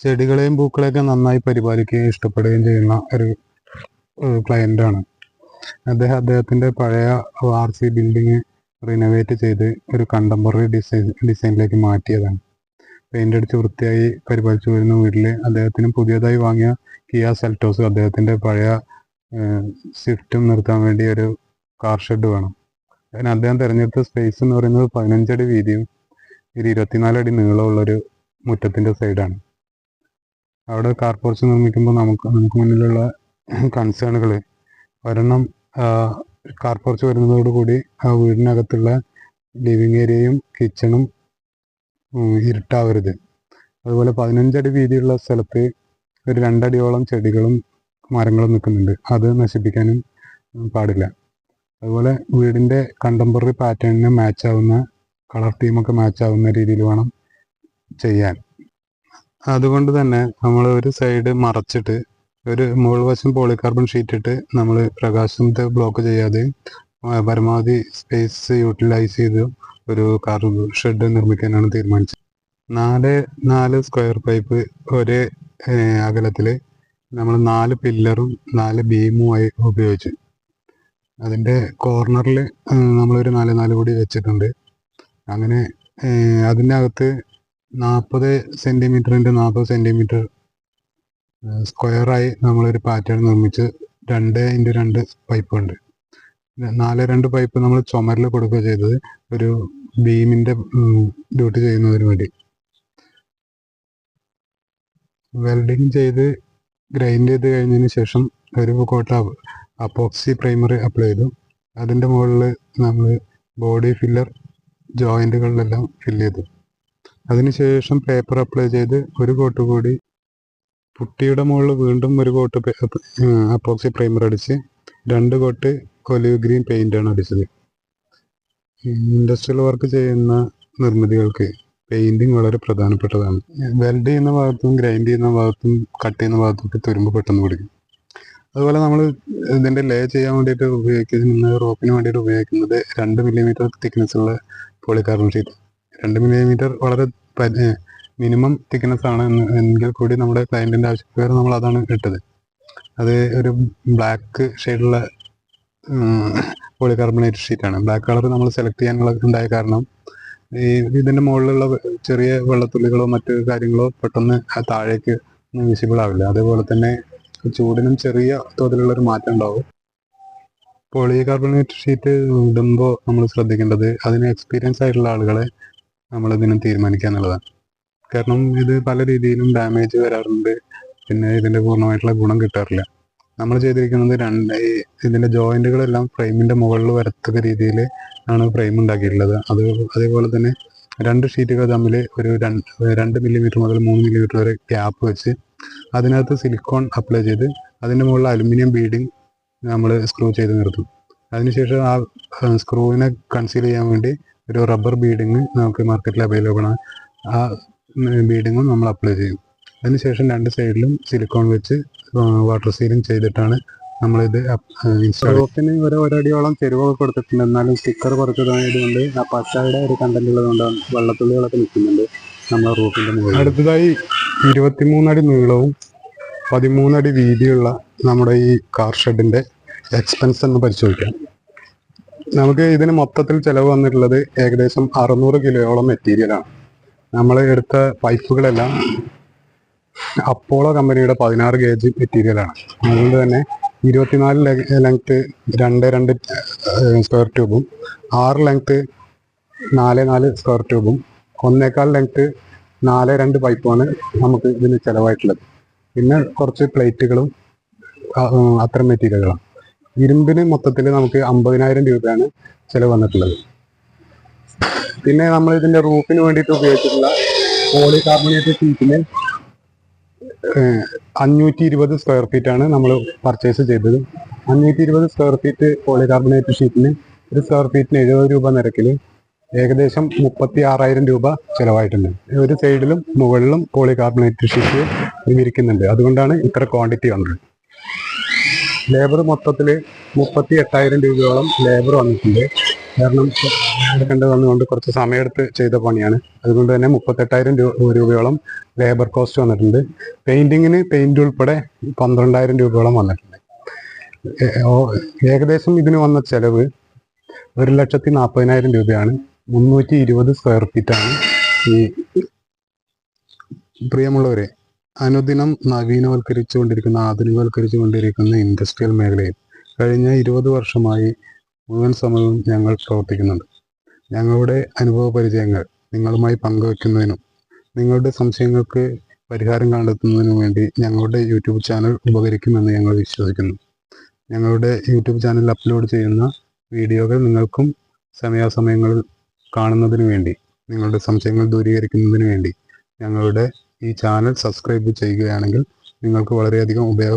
ചെടികളെയും പൂക്കളെയൊക്കെ നന്നായി പരിപാലിക്കുകയും ഇഷ്ടപ്പെടുകയും ചെയ്യുന്ന ഒരു ക്ലയന്റ് ആണ്. അദ്ദേഹം അദ്ദേഹത്തിന്റെ പഴയ ആർ സി ബിൽഡിങ് റിനോവേറ്റ് ചെയ്ത് ഒരു കണ്ടംപററി ഡിസൈൻ ഡിസൈനിലേക്ക് മാറ്റിയതാണ്. പെയിന്റ് അടിച്ച് വൃത്തിയായി പരിപാലിച്ചു വരുന്ന വീട്ടിൽ അദ്ദേഹത്തിന് പുതിയതായി വാങ്ങിയ കിയ സെൽറ്റോസ് അദ്ദേഹത്തിന്റെ പഴയ സ്വിഫ്റ്റും നിർത്താൻ വേണ്ടി ഒരു കാർ ഷെഡ് വേണം. അതിന് അദ്ദേഹം തിരഞ്ഞെടുത്ത സ്പേസ് എന്ന് പറയുന്നത് പതിനഞ്ചടി വീതിയും ഒരു ഇരുപത്തിനാല് അടി നീളമുള്ളൊരു മുറ്റത്തിന്റെ സൈഡാണ് അവിടെ കാർ പോർച്ച് നിർമ്മിക്കുമ്പോൾ നമുക്ക് നമുക്ക് മുന്നിലുള്ള കൺസേണുകൾ ഒരെണ്ണം കാർ പോർച്ച് വരുന്നതോടുകൂടി ആ വീടിനകത്തുള്ള ലിവിങ് ഏരിയയും കിച്ചണും ഇരുട്ടാവരുത്. അതുപോലെ പതിനഞ്ചടി വീതിയുള്ള സ്ഥലത്ത് ഒരു രണ്ടടിയോളം ചെടികളും മരങ്ങളും നിൽക്കുന്നുണ്ട്. അത് നശിപ്പിക്കാനും പാടില്ല. അതുപോലെ വീടിന്റെ കണ്ടംപററി പാറ്റേണിന് മാച്ച് ആവുന്ന കളർ തീമൊക്കെ മാച്ച് ആവുന്ന രീതിയിൽ വേണം ചെയ്യാൻ. അതുകൊണ്ട് തന്നെ നമ്മൾ ഒരു സൈഡ് മറച്ചിട്ട് ഒരു മുകൾ വശം പോളികാർബൺ ഷീറ്റ് ഇട്ട് നമ്മൾ പ്രകാശത്തെ ബ്ലോക്ക് ചെയ്യാതെ പരമാവധി സ്പേസ് യൂട്ടിലൈസ് ചെയ്ത് ഒരു കാർബൺ ഷെഡ് നിർമ്മിക്കാനാണ് തീരുമാനിച്ചത്. നാല് നാല് സ്ക്വയർ പൈപ്പ് ഒരേ അകലത്തിൽ നമ്മൾ നാല് പില്ലറും നാല് ബീമുമായി ഉപയോഗിച്ചു. അതിന്റെ കോർണറിൽ നമ്മളൊരു നാല് നാല് കൂടി വെച്ചിട്ടുണ്ട്. അങ്ങനെ അതിന്റെ അതിനകത്ത് നാൽപ്പത് സെന്റിമീറ്ററിന്റെ നാൽപ്പത് സെന്റിമീറ്റർ സ്ക്വയറായി നമ്മളൊരു പാറ്റേൺ നിർമ്മിച്ച് രണ്ട് ഇന്റു രണ്ട് പൈപ്പ് ഉണ്ട്. നാല് രണ്ട് പൈപ്പ് നമ്മൾ ചുമരിൽ കൊടുക്കുക ചെയ്തത്. ഒരു ബീമിന്റെ ഡ്യൂട്ടി ചെയ്യുന്നതിന് വേണ്ടി. വെൽഡിങ് ചെയ്ത് ഗ്രൈൻഡ് ചെയ്ത് കഴിഞ്ഞതിന് ശേഷം ഒരു കോട്ട അപ്പോക്സി പ്രൈമർ അപ്ലൈ ചെയ്തു. അതിന്റെ മുകളിൽ നമ്മൾ ബോഡി ഫില്ലർ ജോയിന്റുകളിലെല്ലാം ഫില്ല് ചെയ്തു. അതിനുശേഷം പേപ്പർ അപ്ലൈ ചെയ്ത് ഒരു കോട്ട് കൂടി പുട്ടിയുടെ മുകളിൽ വീണ്ടും ഒരു കോട്ട് അപ്പോക്സി പ്രൈമർ അടിച്ച് രണ്ട് കോട്ട് ഒലിവ് ഗ്രീൻ പെയിന്റ് ആണ് അടിച്ചത്. ഇൻഡസ്ട്രിയൽ വർക്ക് ചെയ്യുന്ന നിർമ്മിതികൾക്ക് പെയിന്റിങ് വളരെ പ്രധാനപ്പെട്ടതാണ്. വെൽഡ് ചെയ്യുന്ന ഭാഗത്തും ഗ്രൈൻഡ് ചെയ്യുന്ന ഭാഗത്തും കട്ട് ചെയ്യുന്ന ഭാഗത്തൊക്കെ തുരുമ്പ് പെട്ടെന്ന് പിടിക്കും. അതുപോലെ നമ്മൾ ഇതിന്റെ ലേ ചെയ്യാൻ വേണ്ടിയിട്ട് ഉപയോഗിക്കുന്ന റോപ്പിന് വേണ്ടിയിട്ട് ഉപയോഗിക്കുന്നത് രണ്ട് മില്ലിമീറ്റർ തിക്നെസ് ഉള്ള പോളികാർബൺ ഷീറ്റ് രണ്ട് മില്ലിമീറ്റർ വളരെ മിനിമം തിക്നെസ് ആണ് എങ്കിൽ കൂടി നമ്മുടെ ക്ലയന്റിന്റെ ആവശ്യപ്രകാരം നമ്മൾ അതാണ് ഇട്ടത്. അത് ഒരു ബ്ലാക്ക് ഷെയ്ഡുള്ള പോളികാർബണേറ്റ് ഷീറ്റാണ് ബ്ലാക്ക് കളർ നമ്മൾ സെലക്ട് ചെയ്യാനുള്ള ഉണ്ടായ കാരണം ഈ ഇതിന്റെ മുകളിലുള്ള ചെറിയ വെള്ളത്തുള്ളികളോ മറ്റു കാര്യങ്ങളോ പെട്ടെന്ന് താഴേക്ക് വിസിബിൾ ആവില്ല. അതേപോലെ തന്നെ ചൂടിനും ചെറിയ തോതിലുള്ള ഒരു മാറ്റം ഉണ്ടാവും. പോളികാർബണേറ്റ് ഷീറ്റ് ഇടുമ്പോൾ നമ്മൾ ശ്രദ്ധിക്കേണ്ടത് അതിന് എക്സ്പീരിയൻസ് ആയിട്ടുള്ള ആളുകളെ നമ്മൾ ഇതിന് തീരുമാനിക്കുക എന്നുള്ളതാണ് കാരണം ഇത് പല രീതിയിലും ഡാമേജ് വരാറുണ്ട്. പിന്നെ ഇതിന്റെ പൂർണമായിട്ടുള്ള ഗുണം കിട്ടാറില്ല. നമ്മൾ ചെയ്തിരിക്കുന്നത് രണ്ട് ഇതിന്റെ ജോയിന്റുകളെല്ലാം ഫ്രെയിമിന്റെ മുകളിൽ വരത്തക്ക രീതിയിൽ ആണ് ഫ്രെയിം ഉണ്ടാക്കിയിട്ടുള്ളത്. അത് അതേപോലെ തന്നെ രണ്ട് ഷീറ്റുകൾ തമ്മിൽ ഒരു രണ്ട് രണ്ട് മില്ലിമീറ്റർ മുതൽ മൂന്ന് മില്ലിമീറ്റർ വരെ ഗ്യാപ്പ് വെച്ച് അതിനകത്ത് സിലിക്കോൺ അപ്ലൈ ചെയ്ത് അതിന്റെ മുകളിൽ അലുമിനിയം ബീഡിങ് നമ്മൾ സ്ക്രൂ ചെയ്ത് നിർത്തും. അതിനുശേഷം ആ സ്ക്രൂവിനെ കൺസീൽ ചെയ്യാൻ വേണ്ടി ഒരു റബ്ബർ ബീഡിങ് നമുക്ക് മാർക്കറ്റിൽ അവൈലബിൾ ആണ്. ആ ബീഡിങ്ങും നമ്മൾ അപ്ലൈ ചെയ്യും. അതിനുശേഷം രണ്ട് സൈഡിലും സിലിക്കോൺ വെച്ച് വാട്ടർ സീലിംഗ് ചെയ്തിട്ടാണ് നമ്മളിത് റോപ്പിന് ഒരു ഒരടിയോളം ചെരുവൊക്കെ കൊടുത്തിട്ടുണ്ട്. എന്നാലും സ്റ്റിക്കർ കുറച്ചതായതുകൊണ്ട് ആ പച്ചയുടെ ഒരു കണ്ടന്റ് ഉള്ളതുകൊണ്ടാണ് വെള്ളത്തുള്ളികളൊക്കെ നിൽക്കുന്നുണ്ട് നമ്മുടെ റൂഫിന്റെ മുകളിൽ. അടുത്തതായി ഇരുപത്തിമൂന്നടി നീളവും പതിമൂന്നടി വീതിയുള്ള നമ്മുടെ ഈ കാർ ഷെഡിന്റെ എക്സ്പെൻസ് എന്ന് പരിശോധിക്കാം. നമുക്ക് ഇതിന് മൊത്തത്തിൽ ചെലവ് വന്നിട്ടുള്ളത് ഏകദേശം അറുന്നൂറ് കിലോയോളം മെറ്റീരിയലാണ് നമ്മൾ എടുത്ത പൈപ്പുകളെല്ലാം അപ്പോളോ കമ്പനിയുടെ പതിനാറ് ഗേജ് മെറ്റീരിയലാണ് അതുകൊണ്ട് തന്നെ ഇരുപത്തിനാല് ലെങ്ത് രണ്ട് രണ്ട് സ്ക്വയർ ട്യൂബും ആറ് ലെങ്ത് നാല് നാല് സ്ക്വയർ ട്യൂബും ഒന്നേക്കാൽ ലെങ്ത് നാല് രണ്ട് പൈപ്പുമാണ് നമുക്ക് ഇതിന് ചിലവായിട്ടുള്ളത്. പിന്നെ കുറച്ച് പ്ലേറ്റുകളും അത്തരം മെറ്റീരിയലുകളാണ് ഇരുമ്പിന് മൊത്തത്തിൽ നമുക്ക് അമ്പതിനായിരം രൂപയാണ് ചിലവ് വന്നിട്ടുള്ളത്. പിന്നെ നമ്മൾ ഇതിന്റെ റൂഫിന് വേണ്ടിയിട്ട് ഉപയോഗിച്ചിട്ടുള്ള പോളി കാർബണേറ്റ് ഷീറ്റിന് അഞ്ഞൂറ്റി ഇരുപത് സ്ക്വയർ ഫീറ്റ് ആണ് നമ്മൾ പർച്ചേസ് ചെയ്തത്. അഞ്ഞൂറ്റി ഇരുപത് സ്ക്വയർ ഫീറ്റ് പോളി കാർബണേറ്റ് ഷീറ്റിന് ഒരു സ്ക്വയർ ഫീറ്റിന് എഴുപത് രൂപ നിരക്കിൽ ഏകദേശം മുപ്പത്തി ആറായിരം രൂപ ചിലവായിട്ടുണ്ട്. ഒരു സൈഡിലും മുകളിലും പോളി കാർബണേറ്റ് ഷീറ്റ് വിരിക്കുന്നുണ്ട്. അതുകൊണ്ടാണ് ഇത്ര ക്വാണ്ടിറ്റി വന്നത്. ലേബർ മൊത്തത്തിൽ മുപ്പത്തി എട്ടായിരം രൂപയോളം ലേബർ വന്നിട്ടുണ്ട്. കാരണം എടുക്കേണ്ടത് വന്നുകൊണ്ട് കുറച്ച് സമയമെടുത്ത് ചെയ്ത പണിയാണ്. അതുകൊണ്ട് തന്നെ മുപ്പത്തെട്ടായിരം രൂപയോളം ലേബർ കോസ്റ്റ് വന്നിട്ടുണ്ട്. പെയിന്റിങ്ങിന് പെയിന്റ് ഉൾപ്പെടെ പന്ത്രണ്ടായിരം രൂപയോളം വന്നിട്ടുണ്ട്. ഏകദേശം ഇതിന് വന്ന ചെലവ് ഒരു ലക്ഷത്തി നാൽപ്പതിനായിരം രൂപയാണ്. മുന്നൂറ്റി ഇരുപത് സ്ക്വയർ ഫീറ്റാണ് ഈ പ്രിയമുള്ളവരെ അനുദിനം നവീനവൽക്കരിച്ചുകൊണ്ടിരിക്കുന്ന ആധുനികവൽക്കരിച്ചുകൊണ്ടിരിക്കുന്ന ഇൻഡസ്ട്രിയൽ മേഖലയിൽ കഴിഞ്ഞ ഇരുപത് വർഷമായി മുഴുവൻ സമയവും ഞങ്ങൾ പ്രവർത്തിക്കുന്നുണ്ട്. ഞങ്ങളുടെ അനുഭവ പരിചയങ്ങൾ നിങ്ങളുമായി പങ്കുവെക്കുന്നതിനും നിങ്ങളുടെ സംശയങ്ങൾക്ക് പരിഹാരം കണ്ടെത്തുന്നതിനും വേണ്ടി ഞങ്ങളുടെ യൂട്യൂബ് ചാനൽ ഉപകരിക്കുമെന്ന് ഞങ്ങൾ വിശ്വസിക്കുന്നു. ഞങ്ങളുടെ യൂട്യൂബ് ചാനലിൽ അപ്ലോഡ് ചെയ്യുന്ന വീഡിയോകൾ നിങ്ങൾക്കും സമയാസമയങ്ങളിൽ കാണുന്നതിന് വേണ്ടി നിങ്ങളുടെ സംശയങ്ങൾ ദൂരീകരിക്കുന്നതിന് വേണ്ടി ഞങ്ങളുടെ ഈ ചാനൽ സബ്സ്ക്രൈബ് ചെയ്യുകയാണെങ്കിൽ നിങ്ങൾക്ക് വളരെയധികം ഉപയോഗം